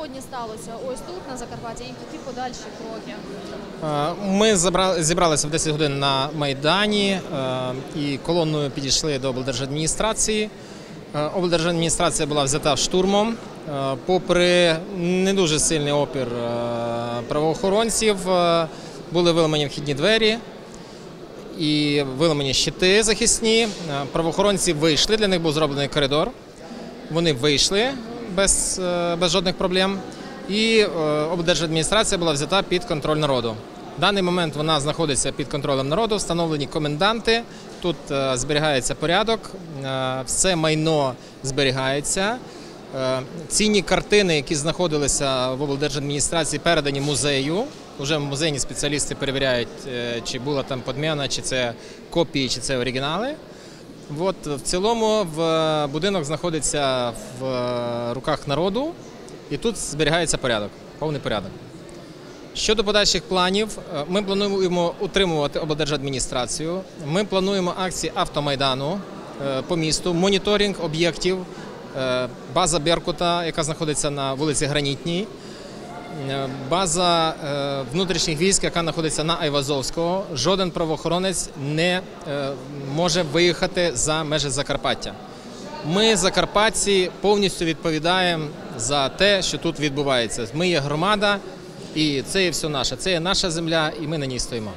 сьогодні сталося ось тут на Закарпатті, і які подальші кроки? Е, Ми зібралися в 10 годин на Майдані е, і колонною підійшли до облдержадміністрації. Е, Облдержадміністрація була взята штурмом. Попри не дуже сильний опір правоохоронців, були виламані вхідні двері і виламані щити захисні. Правоохоронці вийшли, для них був зроблений коридор. Вони вийшли без, е, без жодних проблем. І е, облдержадміністрація була взята під контроль народу. В даний момент вона знаходиться під контролем народу, встановлені коменданти. Тут е, зберігається порядок, все майно зберігається. Цінні картини, які знаходилися в облдержадміністрації, передані музею. Уже музейні спеціалісти перевіряють, чи була там подміна, чи це копії, чи це оригінали. От в цілому в е, будинок знаходиться в е, руках народу, і тут зберігається порядок, повний порядок. Щодо подальших планів, е, ми плануємо утримувати облдержадміністрацію. Ми плануємо акції автомайдану по місту, моніторинг об'єктів, база Беркута, яка знаходиться на вулиці Гранітній. Е, База е, внутрішніх військ, яка знаходиться на Айвазовського, жоден правоохоронець не е, може виїхати за межі Закарпаття. Ми, закарпатці, повністю відповідаємо за те, що тут відбувається. Ми є громада, і це є все наше. Це є наша земля, і ми на ній стоїмо.